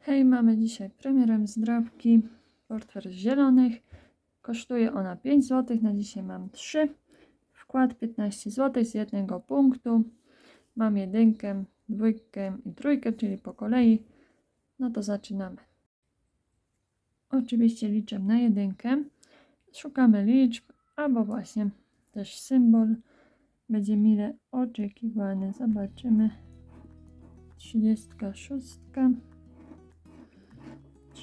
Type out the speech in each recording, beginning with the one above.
Hej, mamy dzisiaj premierę zdrabki portfel zielonych. Kosztuje ona 5 zł, na dzisiaj mam 3. Wkład 15 zł z jednego punktu. Mam jedynkę, dwójkę i trójkę, czyli po kolei. No to zaczynamy. Oczywiście liczę na jedynkę. Szukamy liczb, albo właśnie też symbol. Będzie mile oczekiwany. Zobaczymy. 36.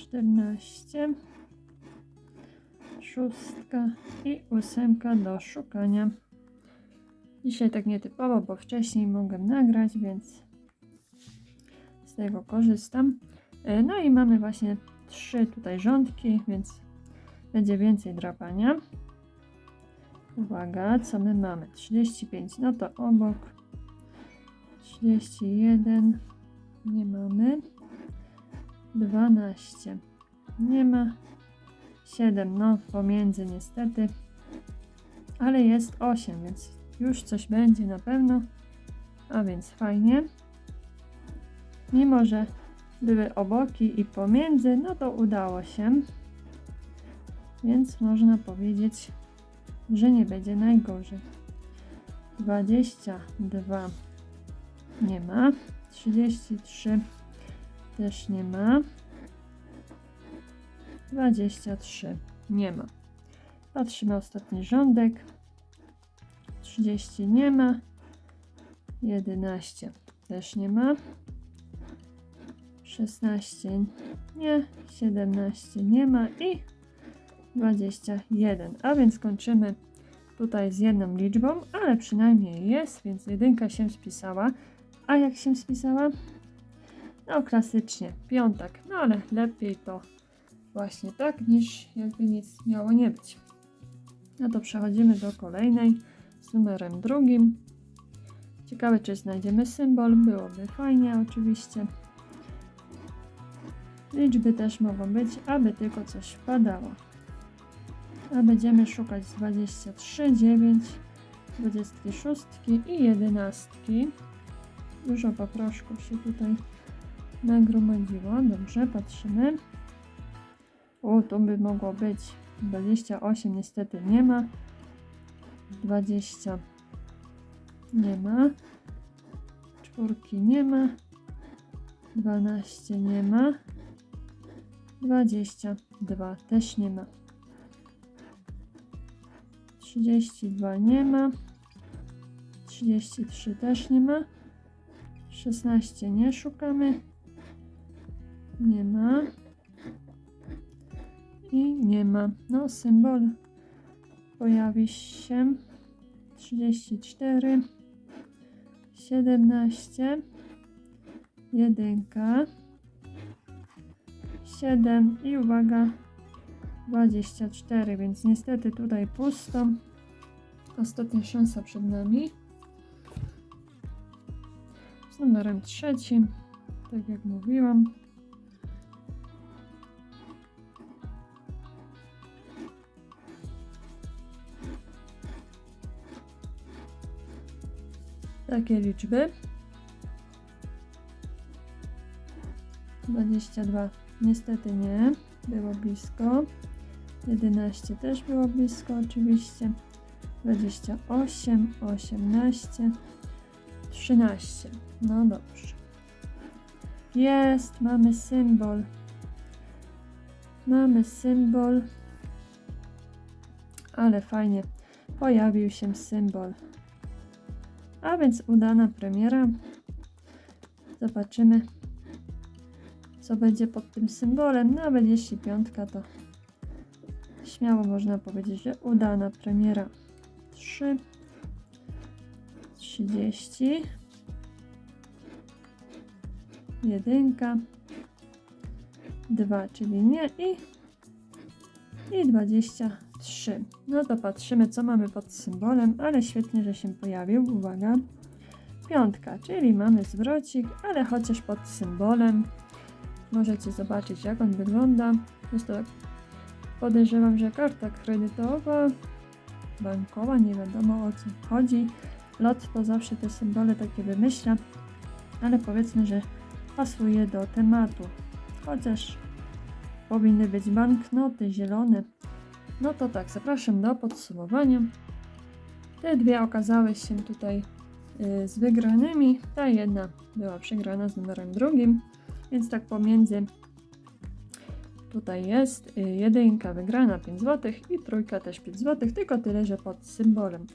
14, szóstka i ósemka do szukania. Dzisiaj tak nietypowo, bo wcześniej mogłem nagrać, więc z tego korzystam. E, No i mamy właśnie trzy tutaj rządki, więc będzie więcej drapania. Uwaga, co my mamy? 35, no to obok. 31, nie mamy. 12. Nie ma. 7, no pomiędzy niestety. Ale jest 8, więc już coś będzie na pewno. A więc fajnie. Mimo, że były oboki i pomiędzy, no to udało się. Więc można powiedzieć, że nie będzie najgorzej. 22 nie ma. 33 też nie ma. 23 nie ma. Patrzymy ostatni rządek. 30 nie ma. 11 też nie ma. 16 nie. 17 nie ma i 21. A więc kończymy tutaj z jedną liczbą, ale przynajmniej jest, więc jedynka się spisała. A jak się spisała? No klasycznie, piątek, no ale lepiej to właśnie tak, niż jakby nic miało nie być. No to przechodzimy do kolejnej z numerem drugim. Ciekawe, czy znajdziemy symbol, byłoby fajnie oczywiście. Liczby też mogą być, aby tylko coś wpadało. A będziemy szukać z 23, 9, 26 i 11. Dużo paproszków się tutaj nagromadziło. Dobrze, patrzymy. O, to by mogło być 28, niestety nie ma. 20 nie ma. Czwórki nie ma. 12 nie ma. 22 też nie ma. 32 nie ma. 33 też nie ma. 16 nie szukamy. Nie ma. I nie ma. No, symbol pojawi się. 34. 17. Jedynka. 7 i uwaga 24, więc niestety tutaj pusto. Ostatnia szansa przed nami. Z numerem trzecim, tak jak mówiłam. Takie liczby. 22 niestety nie, było blisko. 11 też było blisko oczywiście. 28, 18, 13. No dobrze. Jest, mamy symbol. Mamy symbol. Ale fajnie. Pojawił się symbol. A więc udana premiera. Zobaczymy, co będzie pod tym symbolem. Nawet jeśli piątka, to śmiało można powiedzieć, że udana premiera. 3, 30, jedynka, 2, czyli nie i, i 23. No to patrzymy, co mamy pod symbolem, ale świetnie, że się pojawił. Uwaga, piątka, czyli mamy zwrocik, ale chociaż pod symbolem. Możecie zobaczyć, jak on wygląda. Jest to, podejrzewam, że karta kredytowa, bankowa, nie wiadomo o co chodzi. Lot to zawsze te symbole takie wymyśla, ale powiedzmy, że pasuje do tematu. chociaż powinny być banknoty zielone. No to tak, zapraszam do podsumowania. Te dwie okazały się tutaj y, z wygranymi. Ta jedna była przegrana z numerem drugim, więc tak pomiędzy tutaj jest y, jedynka wygrana 5 zł i trójka też 5 zł, tylko tyle, że pod symbolem.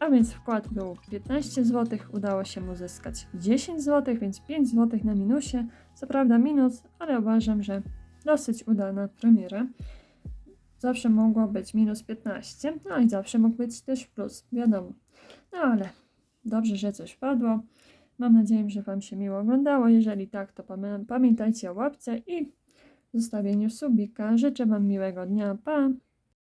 A więc wkład był 15 zł, udało się mu zyskać 10 zł, więc 5 zł na minusie. Co prawda minus, ale uważam, że dosyć udana premiera. Zawsze mogło być minus 15, no i zawsze mógł być też plus, wiadomo. No ale dobrze, że coś padło. Mam nadzieję, że Wam się miło oglądało. Jeżeli tak, to pamię- pamiętajcie o łapce i zostawieniu subika. Życzę Wam miłego dnia. Pa!